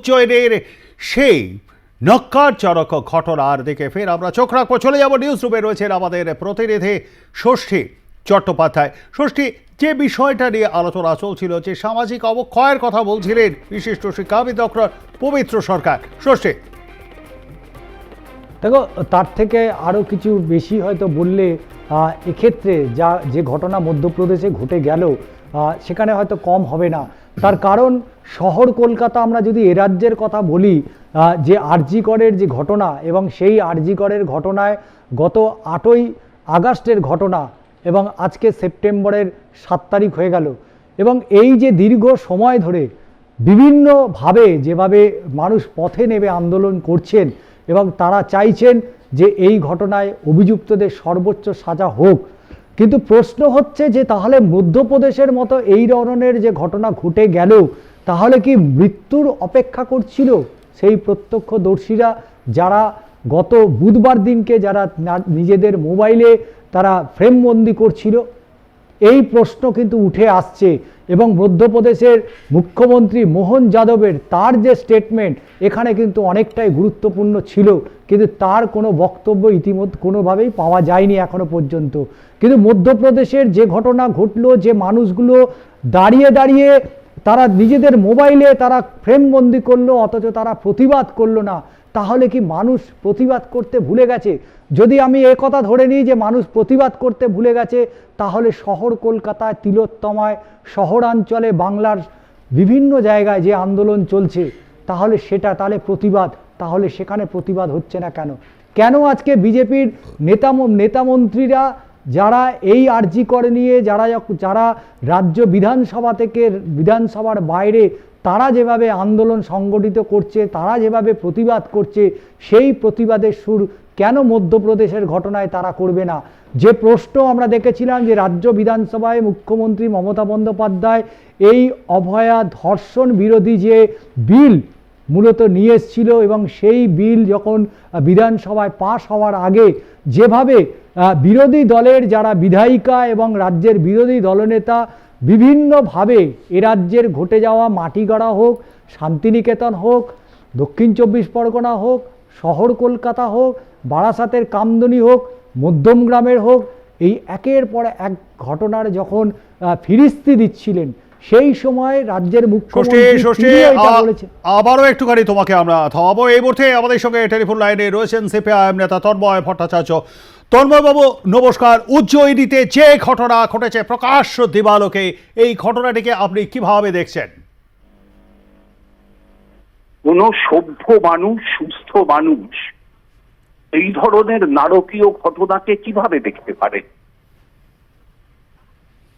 উজ্জয়নের সেই নক্কারজনক ঘটনার দিকে ফের আমরা চোখ রাখব। চলে যাব নিউজ রুমে রয়েছেন আমাদের প্রতিনিধি ষষ্ঠী চট্টোপাধ্যায়। ষষ্ঠী, যে বিষয়টা নিয়ে আলোচনা চলছিল, যে সামাজিক অবক্ষয়ের কথা বলছিলেন বিশিষ্ট শিক্ষাবিদ ডক্টর পবিত্র সরকার। ষষ্ঠী। দেখো, তার থেকে আরও কিছু বেশি হয়তো বললে এক্ষেত্রে যা, যে ঘটনা মধ্যপ্রদেশে ঘটে গেল সেখানে হয়তো কম হবে না। তার কারণ, শহর কলকাতা আমরা যদি এ রাজ্যের কথা বলি যে আরজিকরের যে ঘটনা এবং সেই আরজিকরের ঘটনায় গত আটই আগস্টের ঘটনা এবং আজকে সেপ্টেম্বরের সাত তারিখ হয়ে গেল। এবং এই যে দীর্ঘ সময় ধরে বিভিন্নভাবে যেভাবে মানুষ পথে নেমে আন্দোলন করছেন এবং তারা চাইছেন যে এই ঘটনায় অভিযুক্তদের সর্বোচ্চ সাজা হোক কিন্তু প্রশ্ন হচ্ছে যে তাহলে মধ্যপ্রদেশের মতো এই ধরনের যে ঘটনা ঘটে গেল, তাহলে কি মৃত্যুর অপেক্ষা করছিল? সেই প্রত্যক্ষদর্শীরা যারা গত বুধবার দিনকে যারা নিজেদের মোবাইলে তারা ফ্রেমবন্দি করছিল, এই প্রশ্ন কিন্তু উঠে আসছে এবং মধ্যপ্রদেশের মুখ্যমন্ত্রী মোহন যাদবের তার যে স্টেটমেন্ট এখানে কিন্তু অনেকটাই গুরুত্বপূর্ণ ছিল। কিন্তু তার কোনো বক্তব্য ইতিমধ্যে কোনোভাবেই পাওয়া যায়নি এখনও পর্যন্ত। কিন্তু মধ্যপ্রদেশের যে ঘটনা ঘটলো, যে মানুষগুলো দাঁড়িয়ে দাঁড়িয়ে তারা নিজেদের মোবাইলে তারা ফ্রেমবন্দি করল, অথচ তারা প্রতিবাদ করল না। তাহলে কি মানুষ প্রতিবাদ করতে ভুলে গেছে? যদি আমি এ কথা ধরে নিই যে মানুষ প্রতিবাদ করতে ভুলে গেছে, তাহলে শহর কলকাতায়, তিলোত্তমায়, শহরাঞ্চলে, বাংলার বিভিন্ন জায়গায় যে আন্দোলন চলছে, তাহলে সেটা, তাহলে প্রতিবাদ, তাহলে সেখানে প্রতিবাদ হচ্ছে না কেন? কেন আজকে বিজেপির নেতা নেতামন্ত্রীরা যারা এই আর্জি করে নিয়ে, যারা যারা রাজ্য বিধানসভা থেকে, বিধানসভার বাইরে তারা যেভাবে আন্দোলন সংগঠিত করছে, তারা যেভাবে প্রতিবাদ করছে, সেই প্রতিবাদের সুর কেন মধ্যপ্রদেশের ঘটনায় তারা করবে না? যে প্রশ্ন আমরা দেখেছিলাম যে রাজ্য বিধানসভায় মুখ্যমন্ত্রী মমতা বন্দ্যোপাধ্যায় এই অভয়া ধর্ষণ বিরোধী যে বিল মূলত নিয়ে এসেছিল এবং সেই বিল যখন বিধানসভায় পাশ হওয়ার আগে যেভাবে বিরোধী দলের যারা বিধায়িকা এবং রাজ্যের বিরোধী দলনেতা বিভিন্নভাবে এ রাজ্যের ঘটে যাওয়া মাটিগড়া হোক শান্তিনিকেতন হোক দক্ষিণ চব্বিশ পরগনা হোক শহর কলকাতা হোক বারাসাতের কামদনি হোক মধ্যমগ্রামের হোক এই একের পর এক ঘটনার যখন ফিরিস্তি দিচ্ছিলেন সেই সময় রাজ্যের মুখ্যমন্ত্রী আবারও একটুখানি তোমাকে আমরা থামাবো। এই মুহূর্তে আমাদের সঙ্গে টেলিফোন লাইনে রয়েছেন সিপিআইএম নেতা তন্ময় ভট্টাচার্য। তন্ময় বাবু নমস্কার উজ্জয়িনীতে যে ঘটনা ঘটেছে, প্রকাশ্য দিবালোকে, এই ঘটনাটিকে আপনি কীভাবে দেখছেন? কোন সভ্য মানুষ, সুস্থ মানুষ, এই ধরনের নারকীয় ঘটনাকে কীভাবে দেখতে পারে?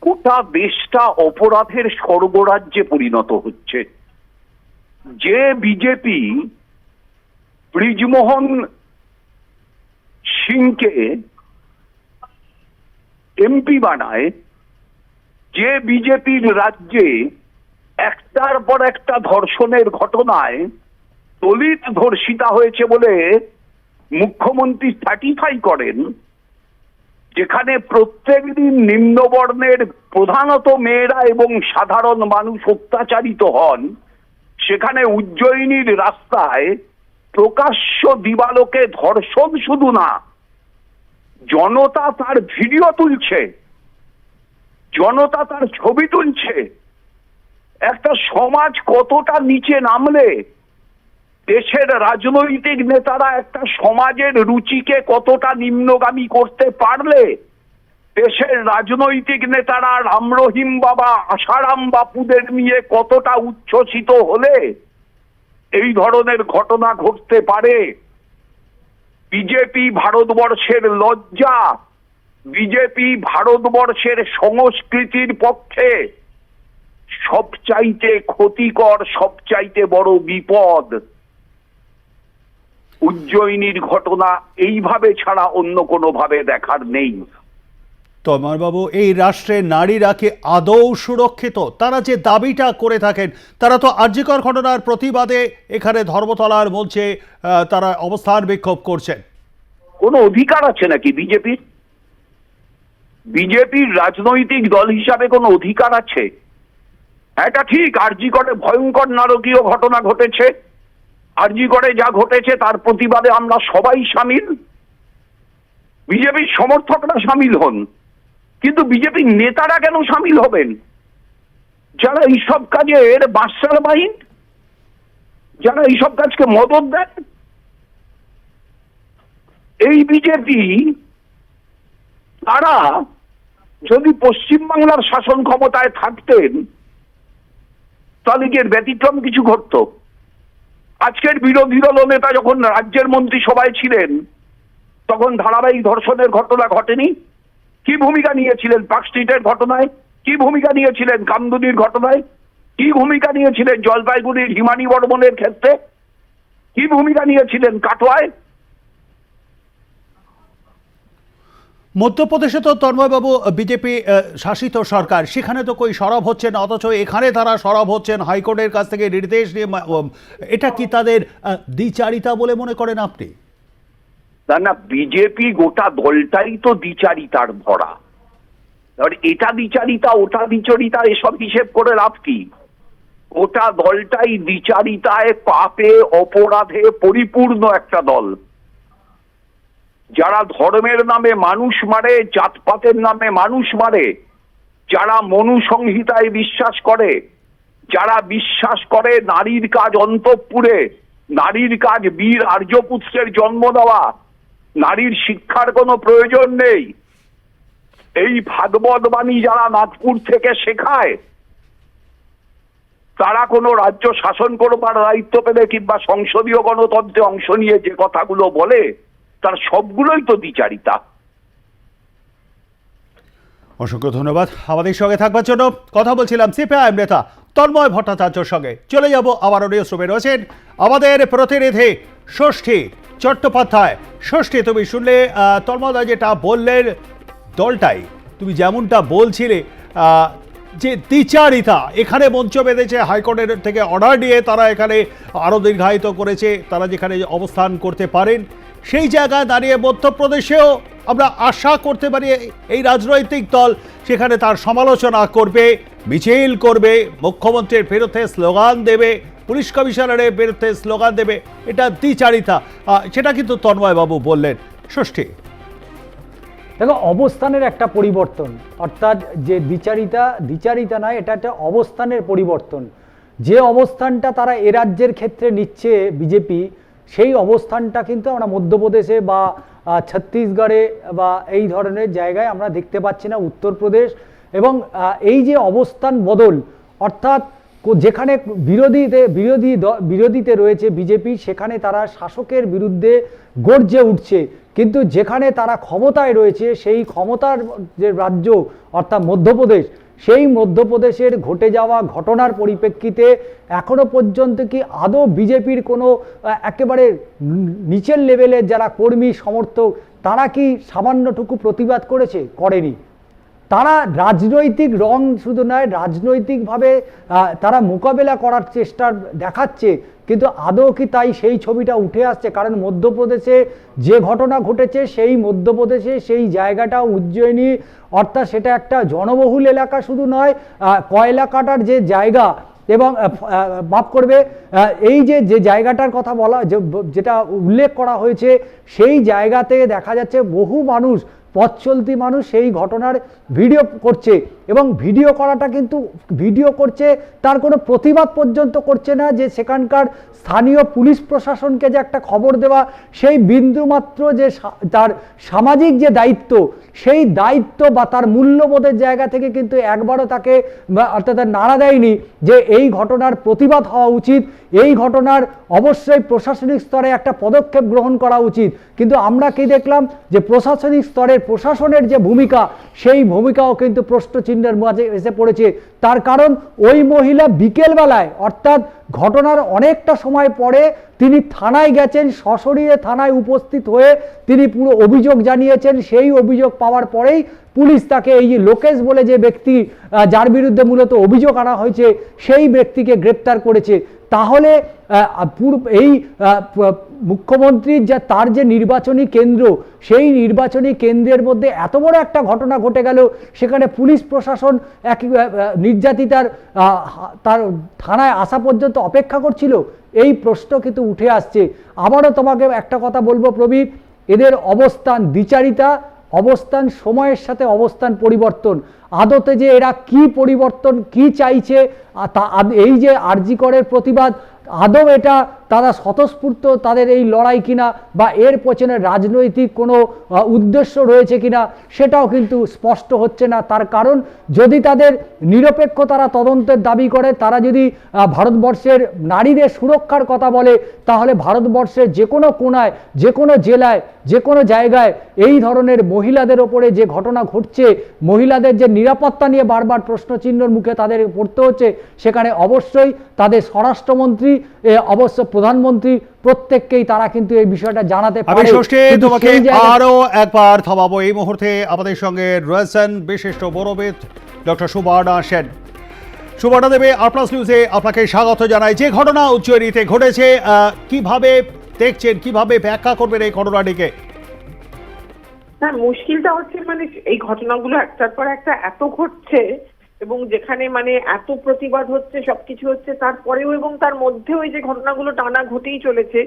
গোটা দেশটা অপরাধের স্বর্গরাজ্যে পরিণত হচ্ছে। যে বিজেপি, ব্রিজমোহন সিংকে এমপি বানায় যে বিজেপির রাজ্যে একটার পর একটা ধর্ষণের ঘটনায় দলিত ধর্ষিতা হয়েছে বলে মুখ্যমন্ত্রী সার্টিফাই করেন, যেখানে প্রত্যেক দিন নিম্নবর্ণের প্রধানত মেয়েরা এবং সাধারণ মানুষ অত্যাচারিত হন, সেখানে উজ্জয়িনীর রাস্তায় প্রকাশ্য দিবালোকে ধর্ষণ শুধু না, জনতা তার ভিডিও তুলছে, জনতা তার ছবি তুলছে। একটা সমাজ কতটা নিচে নামলে, দেশের রাজনৈতিক নেতারা একটা সমাজের রুচিকে কতটা নিম্নগামী করতে পারলে, দেশের রাজনৈতিক নেতারা রাম রহিম বাবা, আশারাম বাপুদের নিয়ে কতটা উচ্ছ্বসিত হলে এই ধরনের ঘটনা ঘটতে পারে। বিজেপি ভারতবর্ষের লজ্জা, বিজেপি ভারতবর্ষের সংস্কৃতির পক্ষে সবচাইতে ক্ষতিকর, সবচাইতে বড় বিপদ। উজ্জয়িনীর ঘটনা এইভাবে ছাড়া অন্য কোনো ভাবে দেখার নেই। তন্ময়বাবু এই রাষ্ট্রে নারীরা কি আদৌ সুরক্ষিত? তারা যে দাবিটা করে থাকেন, তারা তো আর্যিকর ঘটনার প্রতিবাদে এখানে ধর্মতলার মঞ্চে তারা অবস্থান বিক্ষোভ করছেন। কোনো অধিকার আছে নাকি বিজেপির? বিজেপির রাজনৈতিক দল হিসাবে কোনো অধিকার আছে? এটা ঠিক আরজি করে ভয়ঙ্কর নারকীয় ঘটনা ঘটেছে। আরজি করে যা ঘটেছে, তার প্রতিবাদে আমরা সবাই সামিল। বিজেপির সমর্থকরা সামিল হন। কিন্তু বিজেপির নেতারা কেন সামিল হবেন? যারা এইসব কাজের বাসার মাইন্ড যারা এইসব কাজকে মদত দেন, এই বিজেপি, তারা যদি পশ্চিমবাংলার শাসন ক্ষমতায় থাকতেন তাহলে কি এর ব্যতিক্রম কিছু ঘটতো। আজকের বিরোধী দল নেতা যখন রাজ্যের মন্ত্রিসভায় ছিলেন, তখন ধারাবাহিক ধর্ষণের ঘটনা ঘটেনি। কি ভূমিকা নিয়েছিলেন পার্ক স্ট্রিটের ঘটনায়? কি ভূমিকা নিয়েছিলেন কামদুনির ঘটনায়? কি ভূমিকা নিয়েছিলেন জলপাইগুড়ির হিমানী বর্মনের ক্ষেত্রে? কি ভূমিকা নিয়েছিলেন কাটোয়ায়? মধ্যপ্রদেশে তো তন্ময়বাবু, বিজেপি শাসিত সরকার। সেখানে তো কই সরব হচ্ছে না অথচ এখানে তারা সরব হচ্ছেন, হাইকোর্টের কাছ থেকে নির্দেশ নিয়ে এটা কি তাদের দ্বিচারিতা বলে মনে করেন আপনি? না না বিজেপি গোটা দলটাই তো দ্বিচারিতার ভরা। এবার এটা দ্বিচারিতা, ওটা দ্বিচারিতা, এসব হিসেব করে লাভ কি? গোটা দলটাই দ্বিচারিতায় পাপে, অপরাধে পরিপূর্ণ একটা দল। যারা ধর্মের নামে মানুষ মারে, জাতপাতের নামে মানুষ মারে, যারা মনুসংহিতায় বিশ্বাস করে, যারা বিশ্বাস করে নারীর কাজ অন্তঃপুরে, নারীর কাজ বীর আর্যপুত্রের জন্ম দেওয়া নারীর শিক্ষার কোনো প্রয়োজন নেই। এই ভাগবত বাণী যারা নাগপুর থেকে শেখায়, তারা কোনো রাজ্য শাসন করবার দায়িত্ব পেলে কিংবা সংসদীয় গণতন্ত্রে অংশ নিয়ে যে কথাগুলো বলে, তার সবগুলোই তো দ্বিচারিতা অসংখ্য ধন্যবাদ। আমাদের সঙ্গে থাকবার জন্য কথা বলছিলাম সিপিআইএম নেতা তন্ময় ভট্টাচার্যর সঙ্গে। চলে যাব আবারও নিউজ রয়েছেন আমাদের প্রতিনিধি ষষ্ঠী চট্টোপাধ্যায়। ষষ্ঠী তুমি শুনলে আহ, তন্ময়দা যেটা বললেন দলটাই তুমি যেমনটা বলছিলে যে দ্বিচারিতা এখানে মঞ্চ বেঁধেছে হাইকোর্টের থেকে অর্ডার নিয়ে তারা এখানে আরও দীর্ঘায়িত করেছে তারা যেখানে অবস্থান করতে পারেন সেই জায়গায় দাঁড়িয়ে মধ্যপ্রদেশেও আমরা আশা করতে পারি এই রাজনৈতিক দল সেখানে তার সমালোচনা করবে মিছিল করবে মুখ্যমন্ত্রীর বিরুদ্ধে স্লোগান দেবে পুলিশ কমিশনারের বিরুদ্ধে স্লোগান দেবে, এটা দ্বিচারিতা। সেটা কিন্তু তন্ময়বাবু বললেন। ষষ্ঠী। দেখো, অবস্থানের একটা পরিবর্তন। অর্থাৎ যে দ্বিচারিতা দ্বিচারিতা নয়, এটা একটা অবস্থানের পরিবর্তন। যে অবস্থানটা তারা এ রাজ্যের ক্ষেত্রে নিচ্ছে বিজেপি, সেই অবস্থানটা কিন্তু আমরা মধ্যপ্রদেশে বা ছত্তিশগড়ে বা এই ধরনের জায়গায় আমরা দেখতে পাচ্ছি না, উত্তরপ্রদেশ। এবং এই যে অবস্থান বদল, অর্থাৎ যেখানে বিরোধীতে, বিরোধী বিরোধীতে রয়েছে বিজেপি, সেখানে তারা শাসকের বিরুদ্ধে গর্জে উঠছে। কিন্তু যেখানে তারা ক্ষমতায় রয়েছে, সেই ক্ষমতার যে রাজ্য, অর্থাৎ মধ্যপ্রদেশ, সেই মধ্যপ্রদেশের ঘটে যাওয়া ঘটনার পরিপ্রেক্ষিতে এখনও পর্যন্ত কি আদৌ বিজেপির কোনো একেবারে নিচের লেভেলের যারা কর্মী, সমর্থক, তারা কি সামান্যটুকু প্রতিবাদ করেছে? করেনি। তারা রাজনৈতিক রং শুধু নয়, রাজনৈতিকভাবে তারা মোকাবেলা করার চেষ্টা দেখাচ্ছে, কিন্তু আদৌ কি তাই সেই ছবিটা উঠে আসছে? কারণ মধ্যপ্রদেশে যে ঘটনা ঘটেছে, সেই মধ্যপ্রদেশে সেই জায়গাটা উজ্জয়িনী, অর্থাৎ সেটা একটা জনবহুল এলাকা শুধু নয় কয়লা কাটার যে জায়গা এবং মাফ করবে এই যে যে জায়গাটার কথা বলা যেটা উল্লেখ করা হয়েছে, সেই জায়গাতে দেখা যাচ্ছে বহু মানুষ পথ চলতি মানুষ সেই ঘটনার ভিডিও করছে এবং ভিডিও করাটা কিন্তু, ভিডিও করছে, তার কোনো প্রতিবাদ পর্যন্ত করছে না যে সেখানকার স্থানীয় পুলিশ প্রশাসনকে যে একটা খবর দেওয়া, সেই বিন্দুমাত্র যে তার সামাজিক যে দায়িত্ব, সেই দায়িত্ব বা তার মূল্যবোধের জায়গা থেকে কিন্তু একবারও তাকে অর্থাৎ নাড়া দেয়নি যে এই ঘটনার প্রতিবাদ হওয়া উচিত, এই ঘটনার অবশ্যই প্রশাসনিক স্তরে একটা পদক্ষেপ গ্রহণ করা উচিত। কিন্তু আমরা কি দেখলাম যে প্রশাসনিক স্তরের প্রশাসনের যে ভূমিকা, সেই ভূমিকাও কিন্তু প্রশ্নচিহ্নের মাঝে এসে পড়েছে। তার কারণ, ওই মহিলা বিকেলবেলায়, অর্থাৎ ঘটনার অনেকটা সময় পরে তিনি থানায় গেছেন, সশরীরে থানায় উপস্থিত হয়ে তিনি পুরো অভিযোগ জানিয়েছেন। সেই অভিযোগ পাওয়ার পরেই পুলিশ তাকে এই যে লোকেশ বলে যে ব্যক্তি যার বিরুদ্ধে মূলত অভিযোগ আনা হয়েছে, সেই ব্যক্তিকে গ্রেপ্তার করেছে। তাহলে এই মুখ্যমন্ত্রীর যা, তার যে নির্বাচনী কেন্দ্র, সেই নির্বাচনী কেন্দ্রের মধ্যে এত বড় একটা ঘটনা ঘটে গেল, সেখানে পুলিশ প্রশাসন এক নির্যাতিতার তার থানায় আসা পর্যন্ত অপেক্ষা করছিল। এই প্রশ্ন কিন্তু উঠে আসছে। আবারও তোমাকে একটা কথা বলব প্রবীর। এদের অবস্থান দ্বিচারিতা। অবস্থান, সময়ের সাথে অবস্থান পরিবর্তন। আদতে যে এরা কি পরিবর্তন, কি চাইছে তা এই যে আরজি করের প্রতিবাদ আদৌ এটা তারা স্বতঃস্ফূর্ত তাদের এই লড়াই কিনা বা এর পেছনে রাজনৈতিক কোনো উদ্দেশ্য রয়েছে কিনা সেটাও কিন্তু স্পষ্ট হচ্ছে না। তার কারণ, যদি তাদের নিরপেক্ষ তারা তদন্তের দাবি করে, তারা যদি ভারতবর্ষের নারীদের সুরক্ষার কথা বলে, তাহলে ভারতবর্ষের যে কোনো কোনায়, যে কোনো জেলায়, যে কোনো জায়গায় এই ধরনের মহিলাদের ওপরে যে ঘটনা ঘটছে, মহিলাদের যে নিরাপত্তা নিয়ে বারবার প্রশ্নচিহ্নর মুখে তাদের পড়তে হচ্ছে, সেখানে অবশ্যই তাদের স্বরাষ্ট্রমন্ত্রী অবশ্য প্রধানমন্ত্রী প্রত্যেককেই তারা কিন্তু এই বিষয়টা জানাতে পারে। ষষ্ঠী তোমাকে আরও একবার থামাবো। এই মুহূর্তে আমাদের সঙ্গে রয়েছেন বিশিষ্ট বড়বিদ ডক্টর সুবর্ণা সেন। সুবর্ণা দেবে আর প্লাস নিউজে আপনাকে স্বাগত জানাই। যে ঘটনা উজ্জয়িনীতে ঘটেছে আহ, কীভাবে দেখছেন কীভাবে ব্যাখ্যা করবেন এই ঘটনাটিকে? হ্যাঁ মুশকিলটা হচ্ছে মানে এই ঘটনাগুলো একটার পর একটা এত ঘটছে এবং যেখানে মানে এত প্রতিবাদ হচ্ছে, সবকিছু হচ্ছে, তারপরেও এবং তার মধ্যেও এই যে ঘটনাগুলো টানা ঘটেই চলেছে,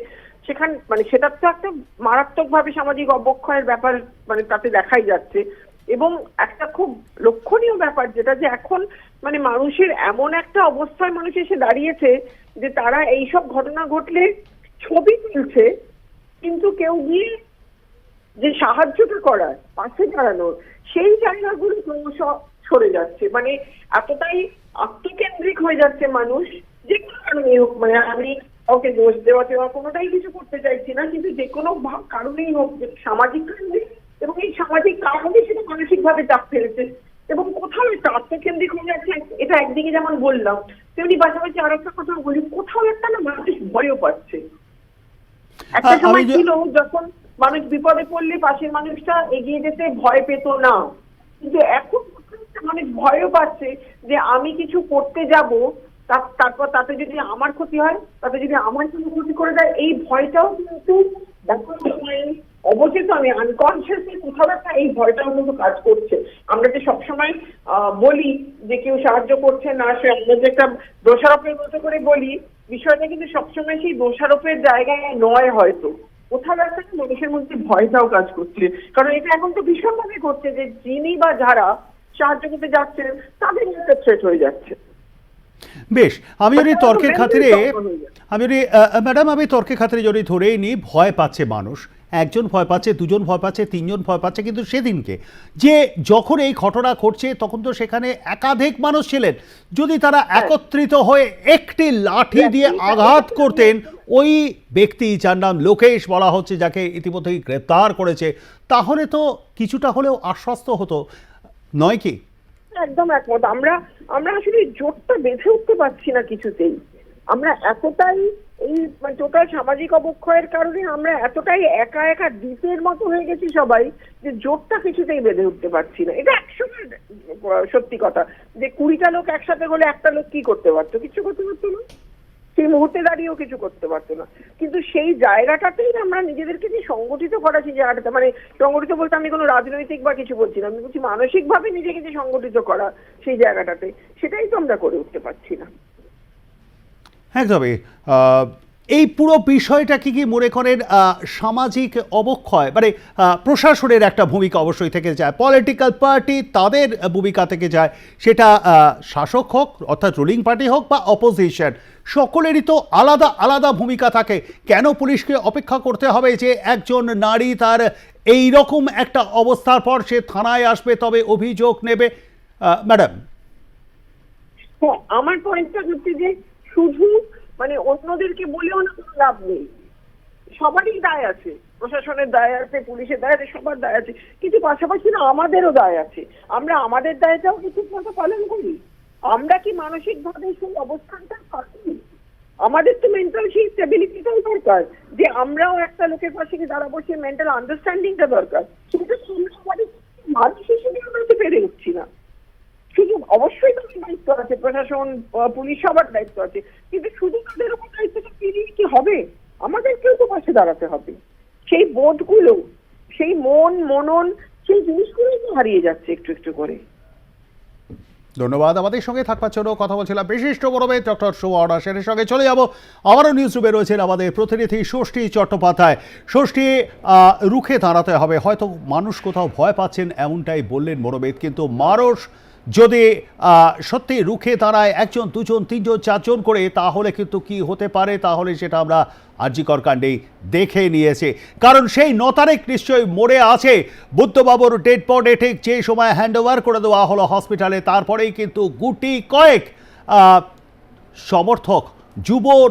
সেখান মানে সেটার তো একটা মারাত্মকভাবে সামাজিক অবক্ষয়ের ব্যাপার মানে তাতে দেখাই যাচ্ছে। এবং একটা খুব লক্ষণীয় ব্যাপার যেটা যে এখন মানে মানুষের এমন একটা অবস্থায় মানুষ এসে দাঁড়িয়েছে যে তারা এইসব ঘটনা ঘটলে ছবি তুলছে, কিন্তু কেউ গিয়ে যে সাহায্যটা করার, পাশে দাঁড়ানোর, সেই জায়গাগুলো ক্রমশ সরে যাচ্ছে। মানে এতটাই আত্মকেন্দ্রিক হয়ে যাচ্ছে মানুষ যে কোনো কারণে হোক মানে আমি ওকে দোষ দেওয়া দেওয়া কোনোটাই কিছু করতে চাইছি না কিন্তু যে কোনো কারণেই হোক সামাজিক কারণে এবং এই সামাজিক কারণে সেটা মানসিকভাবে চাপ ফেলেছে। এবং কোথাও একটা আত্মকেন্দ্রিক হয়ে যাচ্ছে এটা একদিকে যেমন বললাম তেমনি পাশাপাশি আর একটা কথা বলি কোথাও একটা না মানুষ ভয়ও পাচ্ছে। একটা সময় ছিল যখন মানুষ বিপদে পড়লে পাশের মানুষটা এগিয়ে যেতে ভয় পেত না। কিন্তু এখন মানুষ ভয়ও পাচ্ছে যে আমি কিছু করতে যাব তারপর তাতে যদি আমার ক্ষতি হয়, তাতে যদি আমার কোনো ক্ষতি করে দেয়, এই ভয়টাও কিন্তু দেখো সময় অবচেত। আমি আনকনসিয়াসলি কোথাও একটা এই ভয়টাও কিন্তু কাজ করছে। আমরা যে সবসময় বলি যে কেউ সাহায্য করছে না, সে আমরা যে একটা দোষারোপের মতো করে বলি, বিষয়টা কিন্তু সবসময় সেই দোষারোপের জায়গায় নয় হয়তো। কোথাও একটা মানুষের মধ্যে ভয়টাও কাজ করছে। কারণ এটা এখন তো ভীষণভাবে করছে যে যিনি বা যারা সাহায্য করতে যাচ্ছেন তাদের একটা থ্রেট হয়ে যাচ্ছে। বেশ আমি যদি তর্কের খাতিরে হয়ে যাচ্ছে। আমি যদি ম্যাডাম আমি তর্কের খাতিরে যদি ধরেই নিই ভয় পাচ্ছে মানুষ। একজন ভয় পাচ্ছে দুজন ভয় পাচ্ছে তিনজন ভয় পাচ্ছে কিন্তু সেদিনকে যে যখন এই ঘটনা ঘটছে তখন তো সেখানে একাধিক মানুষ ছিলেন। যদি তারা একত্রিত হয়ে একটি লাঠি দিয়ে আঘাত করতেন ওই ব্যক্তি যার নাম লোকেশ বলা হচ্ছে যাকে ইতিমধ্যেই গ্রেপ্তার করেছে তাহলে তো কিছুটা হলেও আশ্বস্ত হতো। নয় কি? একদম একমত। আমরা আমরা আসলে জোটটা বেঁধে উঠতে পারছি না কিছুতেই। আমরা এতটাই এই মানে টোটাল সামাজিক অবক্ষয়ের কারণে আমরা এতটাই একা একা দ্বীপের মতো হয়ে গেছি সবাই যে জোটটা কিছুতেই বেঁধে উঠতে পারছি না। এটা একসময় সত্যি কথা। যে কুড়িটা লোক একসাথে হলে একটা লোক কি করতে পারতো? কিছু করতে পারতো না? সেই মুহূর্তে দাঁড়িয়েও কিছু করতে পারতো না। কিন্তু সেই জায়গাটাতেই আমরা নিজেদেরকে যে সংগঠিত করা সেই জায়গাটাতে মানে সংগঠিত বলতে আমি কোনো রাজনৈতিক বা কিছু বলছি না, আমি বলছি মানসিকভাবে নিজেকে যে সংগঠিত করা সেই জায়গাটাতে, সেটাই তো আমরা করে উঠতে পারছি না। একদমই। এই পুরো বিষয়টা কি কি মনে করেন সামাজিক অবক্ষয় মানে প্রশাসনের একটা ভূমিকা অবশ্যই থেকে যায় পলিটিক্যাল পার্টি তাদের ভূমিকা থেকে যায়, সেটা শাসক হোক, অর্থাৎ রুলিং পার্টি হোক বা অপোজিশন সকলেরই তো আলাদা আলাদা ভূমিকা থাকে। কেন পুলিশকে অপেক্ষা করতে হবে যে একজন নারী তার এই রকম একটা অবস্থার পর সে থানায় আসবে, তবে অভিযোগ নেবে? ম্যাডাম আমার পয়েন্টটা হচ্ছে যে শুধু মানে অন্যদেরকে বলেও না কোনো লাভ নেই। সবারই দায় আছে। প্রশাসনের দায় আছে, পুলিশের দায় আছে, সবার দায় আছে। কিন্তু পাশাপাশি না আমাদেরও দায় আছে। আমরা আমাদের দায়টাও কি ঠিক মতো পালন করি। আমরা কি মানসিক ভাবে সেই অবস্থানটা থাকি আমাদের তো মেন্টাল সেই স্টেবিলিটিটাও দরকার। যে আমরাও একটা লোকের পাশে গিয়ে দাঁড়াবো, সেই মেন্টাল আন্ডারস্ট্যান্ডিংটা দরকার। সেটা তো আমরা সবারই মানুষ হিসেবে আমরা পেরে উঠছি না। শুধু অবশ্যই তাদের দায়িত্ব আছে, প্রশাসন পুলিশ সবার দায়িত্ব আছে। কিন্তু শুধু তাদের উপর দায়িত্বটা ফিরিয়ে কি হবে। আমাদেরকেও তো পাশে দাঁড়াতে হবে। সেই বোধগুলো, সেই মন, মনন, সেই হারিয়ে যাচ্ছে একটু একটু করে। ধন্যবাদ আমাদের সঙ্গে থাকবার জন্য। কথা বলছিলাম বিশিষ্ট বড়বেদ ডক্টর সুবর্ণা সেনের সঙ্গে। চলে যাব আবারও নিউজ রুমে রয়েছেন আমাদের প্রতিনিধি ষষ্ঠী চট্টোপাধ্যায়। ষষ্ঠী রুখে দাঁড়াতে হবে। হয়তো মানুষ কোথাও ভয় পাচ্ছেন, এমনটাই বললেন বড়বেদ কিন্তু মানুষ যদি সত্যি রুখে দাঁড়ায় একজন, দুজন, তিনজন, চারজন করে, তাহলে কিন্তু কি হতে পারে? তাহলে সেটা আমরা আর্যিকর কাণ্ডেই দেখে নিয়েছে। কারণ সেই ন তারিখ নিশ্চয়ই মরে আছে। বুদ্ধবাবুর ডেড বডি ঠিক যে সময় হ্যান্ডওভার করে দেওয়া হলো হসপিটালে তারপরেই কিন্তু গুটি কয়েক সমর্থক যুবর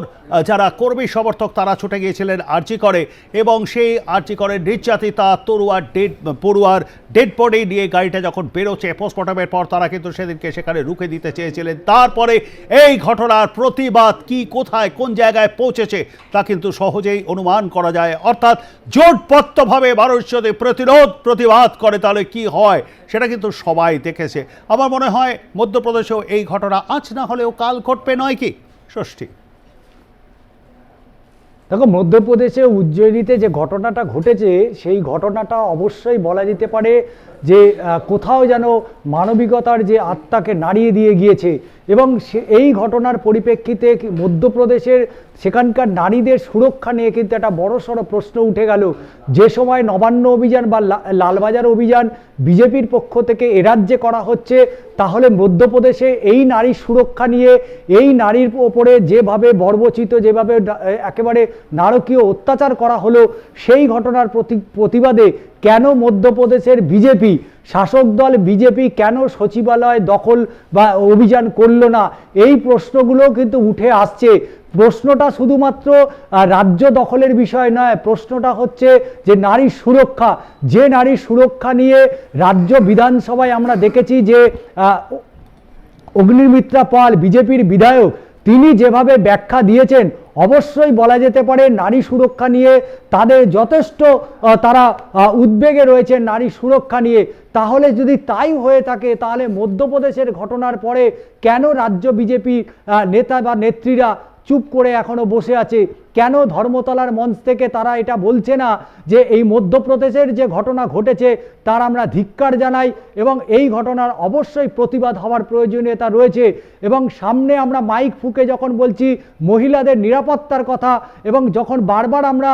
যারা কর্মী সমর্থক, তারা ছুটে গিয়েছিলেন আর্জি করে এবং সেই আর্জি করে নির্যাতিতা তরুয়ার ডেড, পড়ুয়ার ডেড বডি নিয়ে গাড়িটা যখন বেরোচ্ছে পোস্টমর্টমের পর তারা কিন্তু সেদিনকে সেখানে রুখে দিতে চেয়েছিলেন। তারপরে এই ঘটনার প্রতিবাদ কি কোথায়, কোন জায়গায় পৌঁছেছে, তা কিন্তু সহজেই অনুমান করা যায়। অর্থাৎ জোটবদ্ধভাবে মানুষ যদি প্রতিরোধ, প্রতিবাদ করে, তাহলে কি হয়, সেটা কিন্তু সবাই দেখেছে। আমার মনে হয় মধ্যপ্রদেশেও এই ঘটনা আজ না হলেও কাল ঘটবে, নয় কি? ষষ্ঠী। দেখো মধ্যপ্রদেশে উজ্জয়িনীতে যে ঘটনাটা ঘটেছে সেই ঘটনাটা অবশ্যই বলা যেতে পারে যে কোথাও যেন মানবিকতার যে আত্মাকে নাড়িয়ে দিয়ে গিয়েছে এবং এই ঘটনার পরিপ্রেক্ষিতে মধ্যপ্রদেশের সেখানকার নারীদের সুরক্ষা নিয়ে কিন্তু একটা বড়সড় প্রশ্ন উঠে গেল। যে সময় নবান্ন অভিযান বা লালবাজার অভিযান বিজেপির পক্ষ থেকে এ রাজ্যে করা হচ্ছে, তাহলে মধ্যপ্রদেশে এই নারীর সুরক্ষা নিয়ে, এই নারীর ওপরে যেভাবে বর্বচিত, যেভাবে একেবারে নারকীয় অত্যাচার করা হলো, সেই ঘটনার প্রতি, প্রতিবাদে কেন মধ্যপ্রদেশের বিজেপি? শাসক দল বিজেপি কেন সচিবালয় দখল বা অভিযান করল না? এই প্রশ্নগুলো কিন্তু উঠে আসছে। প্রশ্নটা শুধুমাত্র রাজ্য দখলের বিষয় নয়, প্রশ্নটা হচ্ছে যে নারী সুরক্ষা। যে নারী সুরক্ষা নিয়ে রাজ্য বিধানসভায় আমরা দেখেছি যে অগ্নিমিত্রা পাল, বিজেপির বিধায়ক তিনি যেভাবে ব্যাখ্যা দিয়েছেন, অবশ্যই বলা যেতে পারে নারী সুরক্ষা নিয়ে তাদের যথেষ্ট তারা উদ্বেগে রয়েছে নারী সুরক্ষা নিয়ে। তাহলে যদি তাই হয়ে থাকে, তাহলে মধ্যপ্রদেশের ঘটনার পরে কেন রাজ্য বিজেপি নেতা বা নেত্রীরা চুপ করে এখনও বসে আছে? কেন ধর্মতলার মঞ্চ থেকে তারা এটা বলছে না যে এই মধ্যপ্রদেশের যে ঘটনা ঘটেছে তার আমরা ধিক্কার জানাই এবং এই ঘটনার অবশ্যই প্রতিবাদ হওয়ার প্রয়োজনীয়তা রয়েছে। এবং সামনে আমরা মাইক ফুকে যখন বলছি, মহিলাদের নিরাপত্তার কথা এবং যখন বারবার আমরা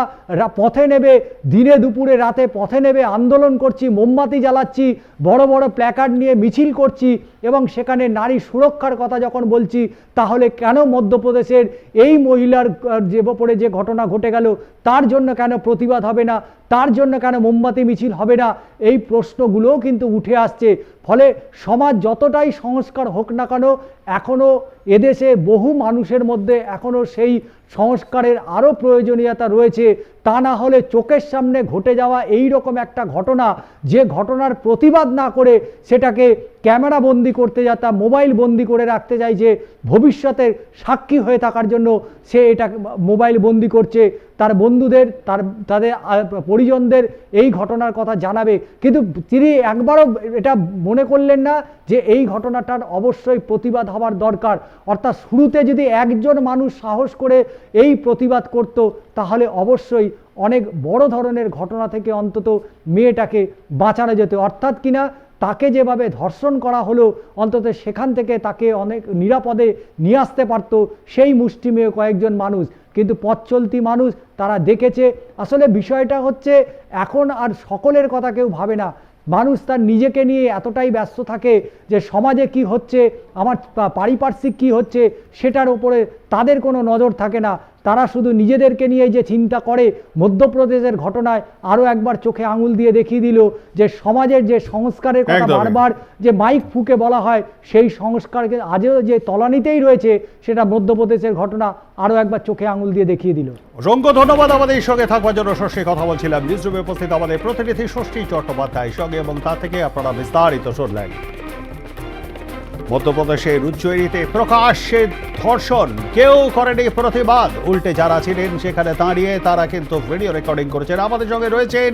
পথে নেবে, দিনে দুপুরে রাতে পথে নেবে আন্দোলন করছি, মোমবাতি জ্বালাচ্ছি, বড় বড় প্ল্যাকার্ড নিয়ে মিছিল করছি এবং সেখানে নারী সুরক্ষার কথা যখন বলছি, তাহলে কেন মধ্যপ্রদেশের এই মহিলার যে ওপরে যে ঘটনা ঘটে গেল তার জন্য কেন প্রতিবাদ হবে না? তার জন্য কেন মোমবাতি, মিছিল হবে না? এই প্রশ্নগুলোও কিন্তু উঠে আসছে। ফলে সমাজ যতটাই সংস্কার হোক না কেন এখনও এদেশে বহু মানুষের মধ্যে এখনও সেই সংস্কারের আরও প্রয়োজনীয়তা রয়েছে। তা না হলে চোখের সামনে ঘটে যাওয়া এই রকম একটা ঘটনা, যে ঘটনার প্রতিবাদ না করে সেটাকে ক্যামেরা বন্দি করতে যা, তা মোবাইল বন্দি করে রাখতে চাইছে ভবিষ্যতের সাক্ষী হয়ে থাকার জন্য সে এটা মোবাইল বন্দি করছে। তার বন্ধুদের, তার, তাদের পরিজনদের এই ঘটনার কথা জানাবে। কিন্তু তিনি একবারও এটা মনে করলেন না যে এই ঘটনাটার অবশ্যই প্রতিবাদ হওয়ার দরকার। অর্থাৎ শুরুতে যদি একজন মানুষ সাহস করে এই প্রতিবাদ করত, তাহলে অবশ্যই অনেক বড় ধরনের ঘটনা থেকে অন্তত মেয়েটাকে বাঁচানো যেত। অর্থাৎ কিনা তাকে যেভাবে ধর্ষণ করা হলো, অন্তত সেখান থেকে তাকে অনেক নিরাপদে নিয়ে আসতে পারতো সেই মুষ্টিমেয় কয়েকজন মানুষ। কিন্তু পথ চলতি মানুষ তারা দেখেছে। আসলে বিষয়টা হচ্ছে, এখন আর সকলের কথা কেউ ভাবে না। মানুষ তার নিজেকে নিয়ে এতটাই ব্যস্ত থাকে যে সমাজে কি হচ্ছে, আমার পারিপার্শ্বিক কি হচ্ছে, সেটার ওপরে তাদের কোনো নজর থাকে না। তারা শুধু নিজেদেরকে নিয়ে যে চিন্তা করে মধ্যপ্রদেশের ঘটনায় আরও একবার চোখে আঙুল দিয়ে দেখিয়ে দিল যে সমাজের যে সংস্কারের কথা বারবার যে মাইক ফুকে বলা হয় সেই সংস্কারকে আজও যে তলানিতেই রয়েছে সেটা মধ্যপ্রদেশের ঘটনা আরও একবার চোখে আঙুল দিয়ে দেখিয়ে দিল। অসংখ্য ধন্যবাদ আমাদের সঙ্গে থাকবার জন্য। ষষ্ঠী কথা বলছিলাম। নিউজ রুমে উপস্থিত আমাদের প্রতিনিধি ষষ্ঠী চট্টোপাধ্যায়। সঙ্গে এবং তা থেকে আপনারা বিস্তারিত শুনলেন। মধ্যপ্রদেশের উজ্জয়িনীতে প্রকাশ্যে ধর্ষণ। কেউ করেনি প্রতিবাদ। উল্টে যারা ছিলেন সেখানে দাঁড়িয়ে তারা কিন্তু ভিডিও রেকর্ডিং করেছেন। আমাদের সঙ্গে রয়েছেন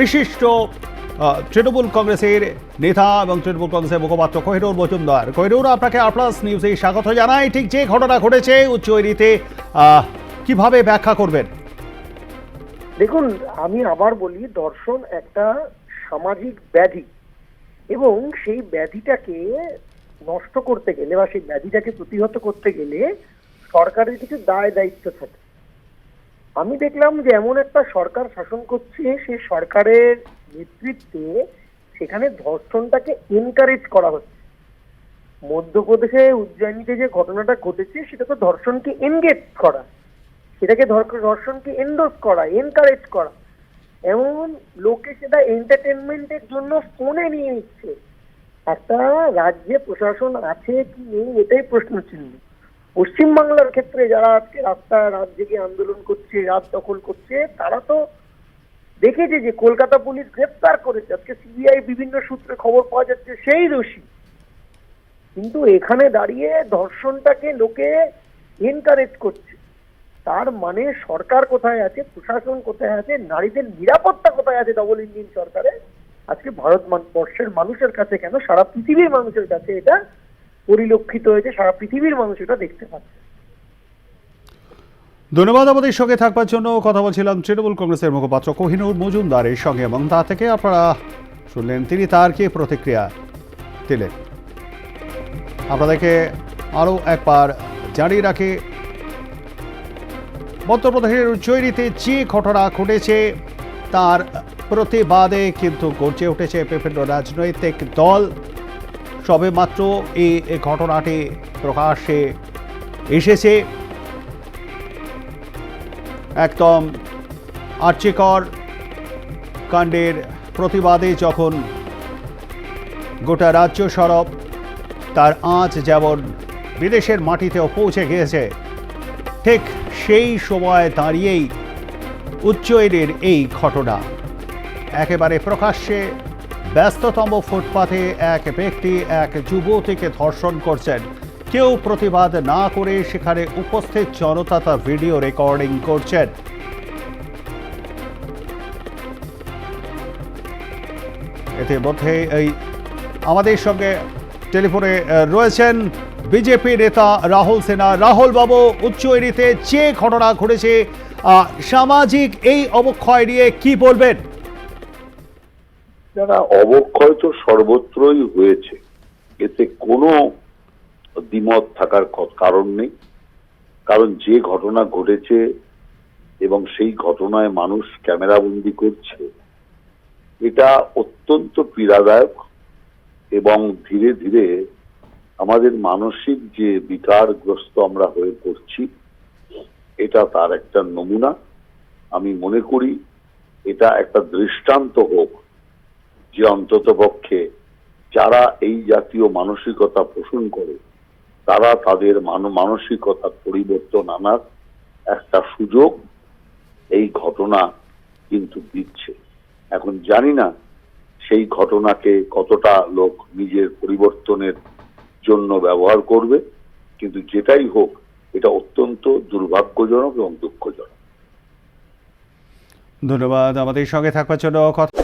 বিশিষ্ট তৃণমূল কংগ্রেসের নেতা এবং তৃণমূল কংগ্রেসের মুখপাত্র কহিনুর মজুমদার। কহিনুর, আপনাকে আর প্লাস নিউজে স্বাগত জানাই। ঠিক যে ঘটনা ঘটেছে উচ্চৈরিতে কীভাবে ব্যাখ্যা করবেন? দেখুন, আমি আবার বলি, দর্শন একটা সামাজিক ব্যাধি। এবং সেই ব্যাধিটাকে নষ্ট করতে গেলে বা সেই ব্যাধিটাকে প্রতিহত করতে গেলে সরকারের কিছু দায় দায়িত্ব থাকে। আমি দেখলাম যে এমন একটা সরকার শাসন করছে সেই সরকারের নেতৃত্বে সেখানে ধর্ষণটাকে এনকারেজ করা হচ্ছে। মধ্যপ্রদেশে উজ্জয়িনীতে যে ঘটনাটা ঘটেছে, সেটা তো ধর্ষণকে এনগেজ করা। সেটাকে ধর্ষণকে এন্ডোর্স করা এনকারেজ করা। এমন লোকে সেটা এন্টারটেনমেন্টের জন্য ফোনে নিয়ে নিচ্ছে। একটা রাজ্যে প্রশাসন আছে কি নেই, এটাই প্রশ্ন চিহ্ন। পশ্চিমবাংলার ক্ষেত্রে যারা আজকে রাস্তা, রাত জেগে আন্দোলন করছে, রাত দখল করছে, তারা তো দেখেছে যে কলকাতা পুলিশ গ্রেপ্তার করেছে। আজকে সিবিআই বিভিন্ন সূত্রে খবর পাওয়া যাচ্ছে সেই দোষী। কিন্তু এখানে দাঁড়িয়ে ধর্ষণটাকে লোকে এনকারেজ করছে। তার মানে সরকার কোথায় আছে, প্রশাসন কোথায় আছে, নারীদের নিরাপত্তা কোথায় আছে ডবল ইঞ্জিন সরকারে আজকে ভারত বর্ষের মানুষের কাছে কেন? সারা পৃথিবীর মানুষের কাছে এটা পরিলক্ষিত হয়েছে, সারা পৃথিবীর মানুষ এটা দেখতে পাচ্ছে। ধন্যবাদ আমাদের সঙ্গে থাকবার জন্য। কথা বলছিলাম তৃণমূল কংগ্রেসের মুখপাত্র কোহিনুর মজুমদারের সঙ্গে, এবং তা থেকে আপনারা শুনলেন তিনি তার কি প্রতিক্রিয়া দিলেন। আপনাদেরকে আরও একবার জানিয়ে রাখি মধ্যপ্রদেশের উজ্জয়িনীতে যে ঘটনা ঘটেছে, তার প্রতিবাদে কিন্তু গর্জে উঠেছে বিভিন্ন রাজনৈতিক দল। সবেমাত্র এই এই ঘটনাটি প্রকাশ্যে এসেছে। একদম আর্চিকর কাণ্ডের প্রতিবাদে যখন গোটা রাজ্য সড়ক তার আঁচ যেমন বিদেশের মাটিতেও পৌঁছে গিয়েছে, ঠিক সেই সময় দাঁড়িয়েই উচ্চয়নের এই ঘটনা। একেবারে প্রকাশ্যে ব্যস্ততম ফুটপাথে এক ব্যক্তি এক যুবতীকে ধর্ষণ করছেন। কেউ প্রতিবাদ না করে সেখানে উপস্থিত জনতা তা ভিডিও রেকর্ডিং করছেন। এতে মধ্যে এই আমাদের সঙ্গে টেলিফোনে রয়েছেন বিজেপি নেতা রাহুল সেনা, রাহুল বাবু উচ্চয়নিতে যে ঘটনা ঘটেছে সামাজিক এই অবক্ষয় নিয়ে কি বলবেন? যারা অবক্ষয় তো সর্বত্রই হয়েছে, এতে কোনো দ্বিমত থাকার কারণ নেই। কারণ যে ঘটনা ঘটেছে এবং সেই ঘটনায় মানুষ ক্যামেরাবন্দি করছে, এটা অত্যন্ত পীড়াদায়ক এবং ধীরে ধীরে আমাদের মানসিক যে বিকারগ্রস্ত আমরা হয়ে পড়ছি, এটা তার একটা নমুনা। আমি মনে করি এটা একটা দৃষ্টান্ত হোক যে অন্তত পক্ষে যারা এই জাতীয় মানসিকতা পোষণ করে, তারা তাদের মান- মানসিকতা পরিবর্তন আনার একটা সুযোগ এই ঘটনা কিন্তু দিচ্ছে। এখন জানি না সেই ঘটনাকে কতটা লোক নিজের পরিবর্তনের জন্য ব্যবহার করবে, কিন্তু যেটাই হোক, এটা অত্যন্ত দুর্ভাগ্যজনক এবং দুঃখজনক। ধন্যবাদ, আমাদের সঙ্গে থাকবার জন্য কথা